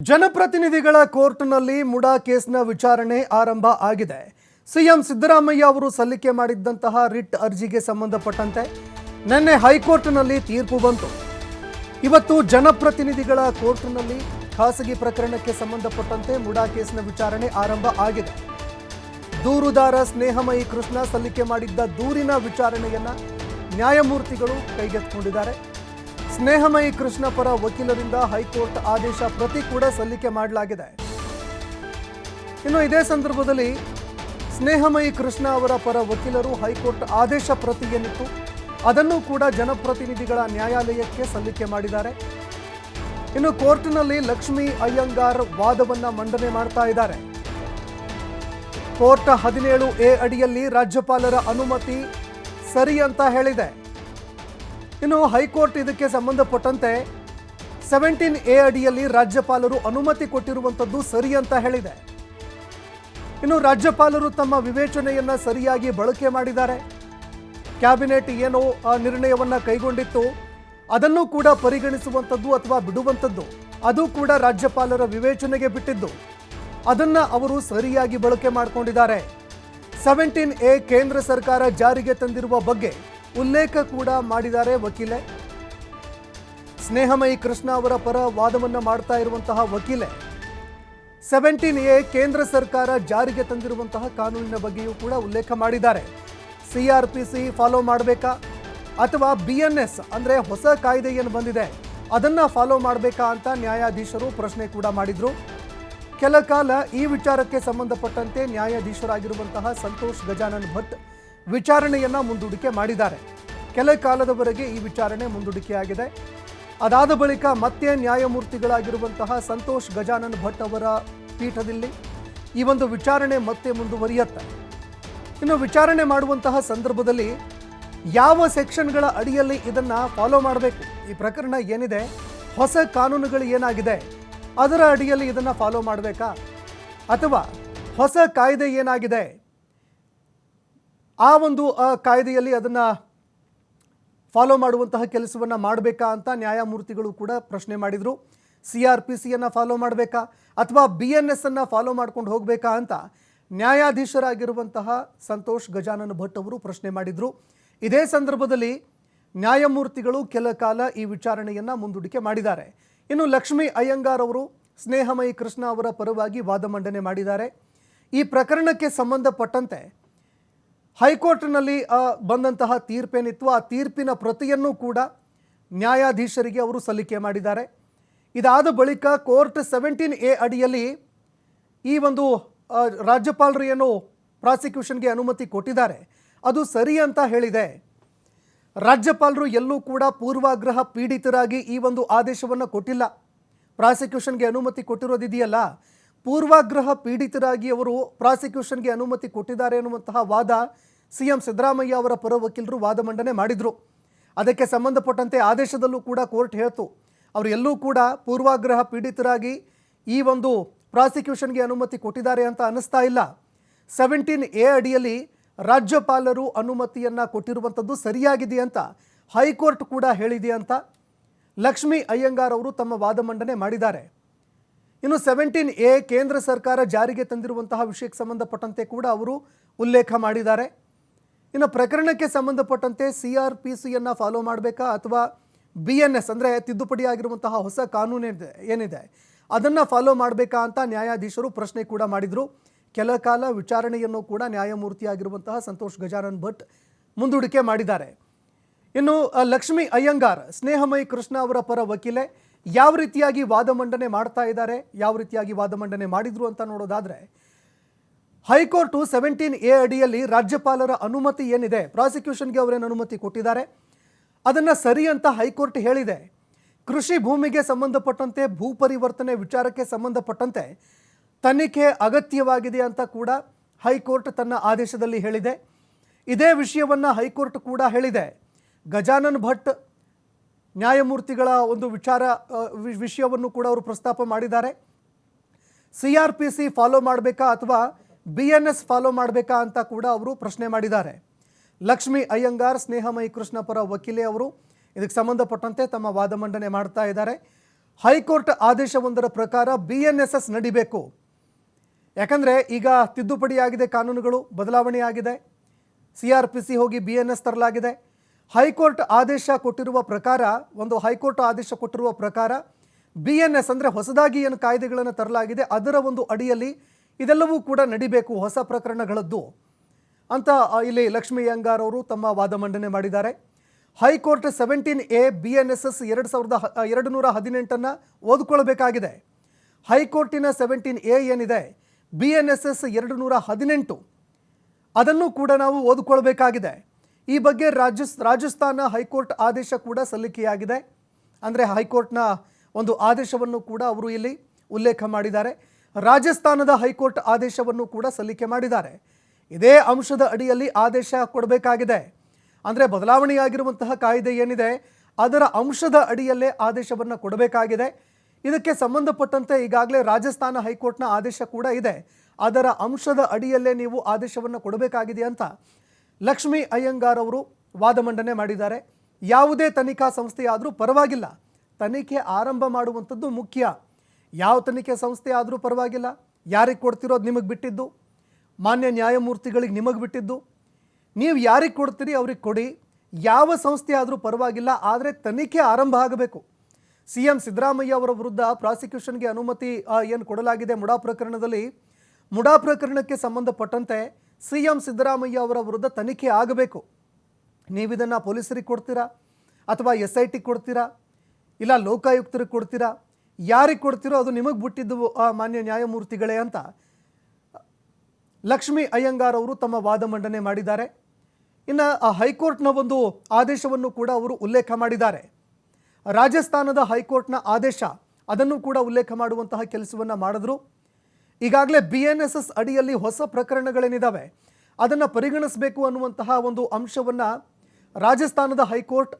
ಜನಪ್ರತಿನಿಧಿಗಳ ಕೋರ್ಟ್ನಲ್ಲಿ ಮುಡಾ ಕೇಸ್ನ ವಿಚಾರಣೆ ಆರಂಭ ಆಗಿದೆ. ಸಿಎಂ ಸಿದ್ದರಾಮಯ್ಯ ಅವರು ಸಲ್ಲಿಕೆ ಮಾಡಿದ್ದಂತಹ ರಿಟ್ ಅರ್ಜಿಗೆ ಸಂಬಂಧಪಟ್ಟಂತೆ ನಿನ್ನೆ ಹೈಕೋರ್ಟ್ನಲ್ಲಿ ತೀರ್ಪು ಬಂತು. ಇವತ್ತು ಜನಪ್ರತಿನಿಧಿಗಳ ಕೋರ್ಟ್ನಲ್ಲಿ ಖಾಸಗಿ ಪ್ರಕರಣಕ್ಕೆ ಸಂಬಂಧಪಟ್ಟಂತೆ ಮುಡಾ ಕೇಸ್ನ ವಿಚಾರಣೆ ಆರಂಭ ಆಗಿದೆ. ದೂರುದಾರ ಸ್ನೇಹಮಯಿ ಕೃಷ್ಣ ಸಲ್ಲಿಕೆ ಮಾಡಿದ್ದ ದೂರಿನ ವಿಚಾರಣೆಯನ್ನ ನ್ಯಾಯಮೂರ್ತಿಗಳು ಕೈಗೆತ್ತಿಕೊಂಡಿದ್ದಾರೆ. ಸ್ನೇಹಮಯಿ ಕೃಷ್ಣ ಪರ ವಕೀಲರಿಂದ ಹೈಕೋರ್ಟ್ ಆದೇಶ ಪ್ರತಿ ಕೂಡ ಸಲ್ಲಿಕೆ ಮಾಡಲಾಗಿದೆ. ಇನ್ನು ಇದೇ ಸಂದರ್ಭದಲ್ಲಿ ಸ್ನೇಹಮಯಿ ಕೃಷ್ಣ ಅವರ ಪರ ವಕೀಲರು ಹೈಕೋರ್ಟ್ ಆದೇಶ ಪ್ರತಿ ಏನಿತ್ತು ಅದನ್ನು ಕೂಡ ಜನಪ್ರತಿನಿಧಿಗಳ ನ್ಯಾಯಾಲಯಕ್ಕೆ ಸಲ್ಲಿಕೆ ಮಾಡಿದ್ದಾರೆ. ಇನ್ನು ಕೋರ್ಟ್ನಲ್ಲಿ ಲಕ್ಷ್ಮೀ ಅಯ್ಯಂಗಾರ್ ವಾದವನ್ನ ಮಂಡನೆ ಮಾಡ್ತಾ ಇದ್ದಾರೆ. ಕೋರ್ಟ್ ಹದಿನೇಳು ಎ ಅಡಿಯಲ್ಲಿ ರಾಜ್ಯಪಾಲರ ಅನುಮತಿ ಸರಿ ಅಂತ ಹೇಳಿದೆ. ಇನ್ನು ಹೈಕೋರ್ಟ್ ಇದಕ್ಕೆ ಸಂಬಂಧಪಟ್ಟಂತೆ ಸೆವೆಂಟೀನ್ ಎ ಅಡಿಯಲ್ಲಿ ರಾಜ್ಯಪಾಲರು ಅನುಮತಿ ಕೊಟ್ಟಿರುವಂಥದ್ದು ಸರಿ ಅಂತ ಹೇಳಿದೆ. ಇನ್ನು ರಾಜ್ಯಪಾಲರು ತಮ್ಮ ವಿವೇಚನೆಯನ್ನ ಸರಿಯಾಗಿ ಬಳಕೆ ಮಾಡಿದ್ದಾರೆ. ಕ್ಯಾಬಿನೆಟ್ ಏನು ನಿರ್ಣಯವನ್ನ ಕೈಗೊಂಡಿತ್ತು. ಅದನ್ನು ಕೂಡ ಪರಿಗಣಿಸುವಂಥದ್ದು ಅಥವಾ ಬಿಡುವಂಥದ್ದು ಅದು ಕೂಡ ರಾಜ್ಯಪಾಲರ ವಿವೇಚನೆಗೆ ಬಿಟ್ಟಿದ್ದು. ಅದನ್ನ ಅವರು ಸರಿಯಾಗಿ ಬಳಕೆ ಮಾಡಿಕೊಂಡಿದ್ದಾರೆ. ಸೆವೆಂಟೀನ್ ಎ ಕೇಂದ್ರ ಸರ್ಕಾರ ಜಾರಿಗೆ ತಂದಿರುವ ಬಗ್ಗೆ ಉಲ್ಲೇಖ ಕೂಡ ಮಾಡಿದ್ದಾರೆ ವಕೀಲೆ. ಸ್ನೇಹಮಯಿ ಕೃಷ್ಣ ಅವರ ಪರ ವಾದವನ್ನು ಮಾಡ್ತಾ ಇರುವಂತಹ ವಕೀಲೆ. ಸೆವೆಂಟೀನ್ ಎ ಕೇಂದ್ರ ಸರ್ಕಾರ ಜಾರಿಗೆ ತಂದಿರುವಂತಹ ಕಾನೂನಿನ ಬಗ್ಗೆಯೂ ಕೂಡ ಉಲ್ಲೇಖ ಮಾಡಿದ್ದಾರೆ. C R P C follow ಮಾಡಬೇಕಾ? ಅಥವಾ ಬಿ ಎನ್ ಎಸ್ ಅಂದರೆ ಹೊಸ ಕಾಯ್ದೆ ಏನು ಬಂದಿದೆ? ಅದನ್ನು ಫಾಲೋ ಮಾಡಬೇಕಾ ಅಂತ ನ್ಯಾಯಾಧೀಶರು ಪ್ರಶ್ನೆ ಕೂಡ ಮಾಡಿದರು. ಕೆಲ ಕಾಲ ಈ ವಿಚಾರಕ್ಕೆ ಸಂಬಂಧಪಟ್ಟಂತೆ ನ್ಯಾಯಾಧೀಶರಾಗಿರುವಂತಹ ಸಂತೋಷ್ ಗಜಾನನ್ ಭಟ್ ವಿಚಾರಣೆಯನ್ನ ಮುಂದೂಡಿಕೆ ಮಾಡಿದ್ದಾರೆ. ಕೆಲ ಕಾಲದವರೆಗೆ ಈ ವಿಚಾರಣೆ ಮುಂದೂಡಿಕೆಯಾಗಿದೆ. ಅದಾದ ಬಳಿಕ ಮತ್ತೆ ನ್ಯಾಯಮೂರ್ತಿಗಳಾಗಿರುವಂತಹ ಸಂತೋಷ್ ಗಜಾನನ್ ಭಟ್ ಅವರ ಪೀಠದಲ್ಲಿ ಈ ಒಂದು ವಿಚಾರಣೆ ಮತ್ತೆ ಮುಂದುವರಿಯುತ್ತೆ. ಇನ್ನು ವಿಚಾರಣೆ ಮಾಡುವಂತಹ ಸಂದರ್ಭದಲ್ಲಿ ಯಾವ ಸೆಕ್ಷನ್ಗಳ ಅಡಿಯಲ್ಲಿ ಇದನ್ನು ಫಾಲೋ ಮಾಡಬೇಕು? ಈ ಪ್ರಕರಣ ಏನಿದೆ? ಹೊಸ ಕಾನೂನುಗಳು ಏನಾಗಿದೆ? ಅದರ ಅಡಿಯಲ್ಲಿ ಇದನ್ನು ಫಾಲೋ ಮಾಡಬೇಕಾ? ಅಥವಾ ಹೊಸ ಕಾಯ್ದೆ ಏನಾಗಿದೆ? ಆ ಒಂದು ಕಾಯ್ದೆಯಲ್ಲಿ ಅದನ್ನು ಫಾಲೋ ಮಾಡುವಂತಹ ಕೆಲಸವನ್ನು ಮಾಡಬೇಕಾ ಅಂತ ನ್ಯಾಯಮೂರ್ತಿಗಳು ಕೂಡ ಪ್ರಶ್ನೆ ಮಾಡಿದರು. ಸಿ ಆರ್ ಪಿ ಸಿಯನ್ನು ಫಾಲೋ ಮಾಡಬೇಕಾ ಅಥವಾ ಬಿ ಎನ್ ಎಸ್ ಅನ್ನು ಫಾಲೋ ಮಾಡ್ಕೊಂಡು ಹೋಗಬೇಕಾ ಅಂತ ನ್ಯಾಯಾಧೀಶರಾಗಿರುವಂತಹ ಸಂತೋಷ್ ಗಜಾನನ್ ಭಟ್ ಅವರು ಪ್ರಶ್ನೆ ಮಾಡಿದರು. ಇದೇ ಸಂದರ್ಭದಲ್ಲಿ ನ್ಯಾಯಮೂರ್ತಿಗಳು ಕೆಲ ಕಾಲ ಈ ವಿಚಾರಣೆಯನ್ನು ಮುಂದೂಡಿಕೆ ಮಾಡಿದ್ದಾರೆ. ಇನ್ನು ಲಕ್ಷ್ಮೀ ಅಯ್ಯಂಗಾರ್ ಅವರು ಸ್ನೇಹಮಯಿ ಕೃಷ್ಣ ಅವರ ಪರವಾಗಿ ವಾದ ಮಂಡನೆ ಮಾಡಿದ್ದಾರೆ. ಈ ಪ್ರಕರಣಕ್ಕೆ ಸಂಬಂಧಪಟ್ಟಂತೆ ಹೈಕೋರ್ಟ್ನಲ್ಲಿ ಬಂದಂತಹ ತೀರ್ಪೇನಿತ್ತು ಆ ತೀರ್ಪಿನ ಪ್ರತಿಯನ್ನು ಕೂಡ ನ್ಯಾಯಾಧೀಶರಿಗೆ ಅವರು ಸಲ್ಲಿಕೆ ಮಾಡಿದ್ದಾರೆ. ಇದಾದ ಬಳಿಕ ಕೋರ್ಟ್ ಸೆವೆಂಟೀನ್ ಎ ಅಡಿಯಲ್ಲಿ ಈ ಒಂದು ರಾಜ್ಯಪಾಲರು ಏನು ಪ್ರಾಸಿಕ್ಯೂಷನ್ಗೆ ಅನುಮತಿ ಕೊಟ್ಟಿದ್ದಾರೆ. ಅದು ಸರಿ ಅಂತ ಹೇಳಿದೆ. ರಾಜ್ಯಪಾಲರು ಎಲ್ಲೂ ಕೂಡ ಪೂರ್ವಾಗ್ರಹ ಪೀಡಿತರಾಗಿ ಈ ಒಂದು ಆದೇಶವನ್ನು ಕೊಟ್ಟಿಲ್ಲ. ಪ್ರಾಸಿಕ್ಯೂಷನ್ಗೆ ಅನುಮತಿ ಕೊಟ್ಟಿರೋದಿದೆಯಲ್ಲ ಪೂರ್ವಾಗ್ರಹ ಪೀಡಿತರಾಗಿ ಅವರು ಪ್ರಾಸಿಕ್ಯೂಷನ್ಗೆ ಅನುಮತಿ ಕೊಟ್ಟಿದ್ದಾರೆ ಎನ್ನುವಂತಹ ವಾದ ಸಿ ಎಂ ಸಿದ್ದರಾಮಯ್ಯ ಅವರ ಪರ ವಕೀಲರು ವಾದ ಮಂಡನೆ ಮಾಡಿದರು. ಅದಕ್ಕೆ ಸಂಬಂಧಪಟ್ಟಂತೆ ಆದೇಶದಲ್ಲೂ ಕೂಡ ಕೋರ್ಟ್ ಹೇಳ್ತು. ಅವರು ಎಲ್ಲೂ ಕೂಡ ಪೂರ್ವಾಗ್ರಹ ಪೀಡಿತರಾಗಿ ಈ ಒಂದು ಪ್ರಾಸಿಕ್ಯೂಷನ್ಗೆ ಅನುಮತಿ ಕೊಟ್ಟಿದ್ದಾರೆ ಅಂತ ಅನ್ನಿಸ್ತಾ ಇಲ್ಲ. ಸೆವೆಂಟೀನ್ ಎ ಅಡಿಯಲ್ಲಿ ರಾಜ್ಯಪಾಲರು ಅನುಮತಿಯನ್ನು ಕೊಟ್ಟಿರುವಂಥದ್ದು ಸರಿಯಾಗಿದೆ ಅಂತ ಹೈಕೋರ್ಟ್ ಕೂಡ ಹೇಳಿದೆ ಅಂತ ಲಕ್ಷ್ಮೀ ಅಯ್ಯಂಗಾರ್ ಅವರು ತಮ್ಮ ವಾದ ಮಂಡನೆ ಮಾಡಿದ್ದಾರೆ. ಇನ್ನು ಸೆವೆಂಟೀನ್ ಎ ಕೇಂದ್ರ ಸರ್ಕಾರ ಜಾರಿಗೆ ತಂದಿರುವಂತಹ ವಿಷಯಕ್ಕೆ ಸಂಬಂಧಪಟ್ಟಂತೆ ಕೂಡ ಅವರು ಉಲ್ಲೇಖ ಮಾಡಿದ್ದಾರೆ. ಇನ್ನು ಪ್ರಕರಣಕ್ಕೆ ಸಂಬಂಧಪಟ್ಟಂತೆ ಸಿ ಆರ್ ಪಿ ಸಿಯನ್ನು ಫಾಲೋ ಮಾಡಬೇಕಾ ಅಥವಾ ಬಿ ಎನ್ ಎಸ್ ಅಂದರೆ ತಿದ್ದುಪಡಿ ಆಗಿರುವಂತಹ ಹೊಸ ಕಾನೂನು ಏನಿದೆ, ಅದನ್ನು ಫಾಲೋ ಮಾಡಬೇಕಾ ಅಂತ ನ್ಯಾಯಾಧೀಶರು ಪ್ರಶ್ನೆ ಕೂಡ ಮಾಡಿದರು. ಕೆಲ ಕಾಲ ವಿಚಾರಣೆಯನ್ನು ಕೂಡ ನ್ಯಾಯಮೂರ್ತಿ ಆಗಿರುವಂತಹ ಸಂತೋಷ್ ಗಜಾನನ್ ಭಟ್ ಮುಂದೂಡಿಕೆ ಮಾಡಿದ್ದಾರೆ. ಇನ್ನು ಲಕ್ಷ್ಮೀ ಅಯ್ಯಂಗಾರ್, ಸ್ನೇಹಮಯಿ ಕೃಷ್ಣ ಅವರ ಪರ ವಕೀಲೆ ಯಾವ ರೀತಿಯಾಗಿ ವಾದ ಮಂಡನೆ ಮಾಡ್ತಾ ಇದ್ದಾರೆ, ಯಾವ ರೀತಿಯಾಗಿ ವಾದ ಮಂಡನೆ ಮಾಡಿದ್ರು ಅಂತ ನೋಡೋದಾದ್ರೆ, ಹೈಕೋರ್ಟು ಸೆವೆಂಟೀನ್ ಎ ಅಡಿಯಲ್ಲಿ ರಾಜ್ಯಪಾಲರ ಅನುಮತಿ ಏನಿದೆ, ಪ್ರಾಸಿಕ್ಯೂಷನ್ಗೆ ಅವರೇನು ಅನುಮತಿ ಕೊಟ್ಟಿದ್ದಾರೆ, ಅದನ್ನು ಸರಿ ಅಂತ ಹೈಕೋರ್ಟ್ ಹೇಳಿದೆ. ಕೃಷಿ ಭೂಮಿಗೆ ಸಂಬಂಧಪಟ್ಟಂತೆ, ಭೂ ಪರಿವರ್ತನೆ ವಿಚಾರಕ್ಕೆ ಸಂಬಂಧಪಟ್ಟಂತೆ ತನಿಖೆ ಅಗತ್ಯವಾಗಿದೆ ಅಂತ ಕೂಡ ಹೈಕೋರ್ಟ್ ತನ್ನ ಆದೇಶದಲ್ಲಿ ಹೇಳಿದೆ. ಇದೇ ವಿಷಯವನ್ನು ಹೈಕೋರ್ಟ್ ಕೂಡ ಹೇಳಿದೆ. ಗಜಾನನ್ ಭಟ್ ನ್ಯಾಯಮೂರ್ತಿಗಳ ಒಂದು ವಿಚಾರ ವಿಷಯವನ್ನು ಕೂಡ ಅವರು ಪ್ರಸ್ತಾಪ ಮಾಡಿದ್ದಾರೆ. C R P C follow ಮಾಡಬೇಕಾ ಅಥವಾ ಬಿ ಎನ್ ಎಸ್ ಫಾಲೋ ಮಾಡಬೇಕಾ ಅಂತ ಕೂಡ ಅವರು ಪ್ರಶ್ನೆ ಮಾಡಿದ್ದಾರೆ. ಲಕ್ಷ್ಮಿ ಅಯ್ಯಂಗಾರ್, ಸ್ನೇಹಮಯಿ ಕೃಷ್ಣ ಪರ ವಕೀಲೆ ಅವರು ಇದಕ್ಕೆ ಸಂಬಂಧಪಟ್ಟಂತೆ ತಮ್ಮ ವಾದ ಮಂಡನೆ ಮಾಡ್ತಾ ಇದ್ದಾರೆ. ಹೈಕೋರ್ಟ್ ಆದೇಶವೊಂದರ ಪ್ರಕಾರ ಬಿ ಎನ್ ಎಸ್ ಎಸ್ ನಡಿಬೇಕು. ಯಾಕಂದರೆ ಈಗ ತಿದ್ದುಪಡಿ ಆಗಿದೆ ಕಾನೂನುಗಳು ಬದಲಾವಣೆಯಾಗಿದೆ. ಸಿ ಆರ್ ಪಿ ಸಿ ಹೋಗಿ ಬಿ ಎನ್ ಎಸ್ ತರಲಾಗಿದೆ. ಹೈಕೋರ್ಟ್ ಆದೇಶ ಕೊಟ್ಟಿರುವ ಪ್ರಕಾರ, ಒಂದು ಹೈಕೋರ್ಟ್ ಆದೇಶ ಕೊಟ್ಟಿರುವ ಪ್ರಕಾರ ಬಿ ಎನ್ ಎಸ್ ಅಂದರೆ ಹೊಸದಾಗಿ ಏನು ಕಾಯ್ದೆಗಳನ್ನು ತರಲಾಗಿದೆ, ಅದರ ಒಂದು ಅಡಿಯಲ್ಲಿ ಇದೆಲ್ಲವೂ ಕೂಡ ನಡಿಬೇಕು, ಹೊಸ ಪ್ರಕರಣಗಳದ್ದು ಅಂತ ಇಲ್ಲಿ ಲಕ್ಷ್ಮೀ ಅಯ್ಯಂಗಾರ್ ಅವರು ತಮ್ಮ ವಾದ ಮಂಡನೆ ಮಾಡಿದ್ದಾರೆ. High court seventeen A B N S S ಎರಡು ಸಾವಿರದ ಎರಡು ನೂರ ಹದಿನೆಂಟನ್ನು ಓದ್ಕೊಳ್ಬೇಕಾಗಿದೆ. ಹೈಕೋರ್ಟಿನ ಸೆವೆಂಟೀನ್ ಎ ಏನಿದೆ ಬಿ ಎನ್ ಎಸ್ ಎಸ್ ಎರಡು ನೂರ ಹದಿನೆಂಟು, ಅದನ್ನು ಕೂಡ ನಾವು ಓದಿಕೊಳ್ಬೇಕಾಗಿದೆ. ಈ ಬಗ್ಗೆ ರಾಜ ರಾಜಸ್ಥಾನ ಹೈಕೋರ್ಟ್ ಆದೇಶ ಕೂಡ ಸಲ್ಲಿಕೆಯಾಗಿದೆ. ಅಂದರೆ ಹೈಕೋರ್ಟ್ನ ಒಂದು ಆದೇಶವನ್ನು ಕೂಡ ಅವರು ಇಲ್ಲಿ ಉಲ್ಲೇಖ ಮಾಡಿದ್ದಾರೆ. ರಾಜಸ್ಥಾನದ ಹೈಕೋರ್ಟ್ ಆದೇಶವನ್ನು ಕೂಡ ಸಲ್ಲಿಕೆ ಮಾಡಿದ್ದಾರೆ. ಇದೇ ಅಂಶದ ಅಡಿಯಲ್ಲಿ ಆದೇಶ ಕೊಡಬೇಕಾಗಿದೆ. ಅಂದರೆ ಬದಲಾವಣೆಯಾಗಿರುವಂತಹ ಕಾಯ್ದೆ ಏನಿದೆ, ಅದರ ಅಂಶದ ಅಡಿಯಲ್ಲೇ ಆದೇಶವನ್ನು ಕೊಡಬೇಕಾಗಿದೆ. ಇದಕ್ಕೆ ಸಂಬಂಧಪಟ್ಟಂತೆ ಈಗಾಗಲೇ ರಾಜಸ್ಥಾನ ಹೈಕೋರ್ಟ್ನ ಆದೇಶ ಕೂಡ ಇದೆ. ಅದರ ಅಂಶದ ಅಡಿಯಲ್ಲೇ ನೀವು ಆದೇಶವನ್ನು ಕೊಡಬೇಕಾಗಿದೆ ಅಂತ ಲಕ್ಷ್ಮೀ ಅಯ್ಯಂಗಾರ್ ಅವರು ವಾದ ಮಂಡನೆ ಮಾಡಿದ್ದಾರೆ. ಯಾವುದೇ ತನಿಖಾ ಸಂಸ್ಥೆಯಾದರೂ ಪರವಾಗಿಲ್ಲ. ತನಿಖೆ ಆರಂಭ ಮಾಡುವಂಥದ್ದು ಮುಖ್ಯ. ಯಾವ ತನಿಖೆ ಸಂಸ್ಥೆ ಆದರೂ ಪರವಾಗಿಲ್ಲ. ಯಾರಿಗೆ ಕೊಡ್ತಿರೋದು ನಿಮಗೆ ಬಿಟ್ಟಿದ್ದು? ಮಾನ್ಯ ನ್ಯಾಯಮೂರ್ತಿಗಳಿಗೆ ನಿಮಗೆ ಬಿಟ್ಟಿದ್ದು? ನೀವು ಯಾರಿಗೆ ಕೊಡ್ತೀರಿ ಅವ್ರಿಗೆ ಕೊಡಿ. ಯಾವ ಸಂಸ್ಥೆ ಆದರೂ ಪರವಾಗಿಲ್ಲ, ಆದರೆ ತನಿಖೆ ಆರಂಭ ಆಗಬೇಕು. ಸಿ ಎಂ ಸಿದ್ದರಾಮಯ್ಯ ಅವರ ವಿರುದ್ಧ ಪ್ರಾಸಿಕ್ಯೂಷನ್ಗೆ ಅನುಮತಿ ಏನು ಕೊಡಲಾಗಿದೆ ಮುಡಾ ಪ್ರಕರಣದಲ್ಲಿ. ಮುಡಾ ಪ್ರಕರಣಕ್ಕೆ ಸಂಬಂಧಪಟ್ಟಂತೆ ಸಿ ಎಂ ಸಿದ್ದರಾಮಯ್ಯ ಅವರ ವಿರುದ್ಧ ತನಿಖೆ ಆಗಬೇಕು. ನೀವು ಇದನ್ನು ಪೊಲೀಸರಿಗೆ ಕೊಡ್ತೀರಾ? ಅಥವಾ ಎಸ್ ಐ ಟಿ ಕೊಡ್ತೀರಾ? ಇಲ್ಲ ಲೋಕಾಯುಕ್ತರಿಗೆ ಕೊಡ್ತೀರಾ? ಯಾರಿಗೆ ಕೊಡ್ತೀರೋ ಅದು ನಿಮಗೆ ಬಿಟ್ಟಿದ್ದು ಆ, ಮಾನ್ಯ ನ್ಯಾಯಮೂರ್ತಿಗಳೇ ಅಂತ ಲಕ್ಷ್ಮೀ ಅಯ್ಯಂಗಾರ್ ಅವರು ತಮ್ಮ ವಾದ ಮಂಡನೆ ಮಾಡಿದ್ದಾರೆ. ಇನ್ನು ಆ ಹೈಕೋರ್ಟ್ನ ಒಂದು ಆದೇಶವನ್ನು ಕೂಡ ಅವರು ಉಲ್ಲೇಖ ಮಾಡಿದ್ದಾರೆ. ರಾಜಸ್ಥಾನದ ಹೈಕೋರ್ಟ್ನ ಆದೇಶ ಅದನ್ನು ಕೂಡ ಉಲ್ಲೇಖ ಮಾಡುವಂತಹ ಕೆಲಸವನ್ನು ಮಾಡಿದ್ರು. ಈಗಾಗಲೇ ಬಿ ಎನ್ ಎಸ್ ಎಸ್ ಅಡಿಯಲ್ಲಿ ಹೊಸ ಪ್ರಕರಣಗಳೇನಿದ್ದಾವೆ ಅದನ್ನು ಪರಿಗಣಿಸಬೇಕು ಅನ್ನುವಂತಹ ಒಂದು ಅಂಶವನ್ನು ರಾಜಸ್ಥಾನದ ಹೈಕೋರ್ಟ್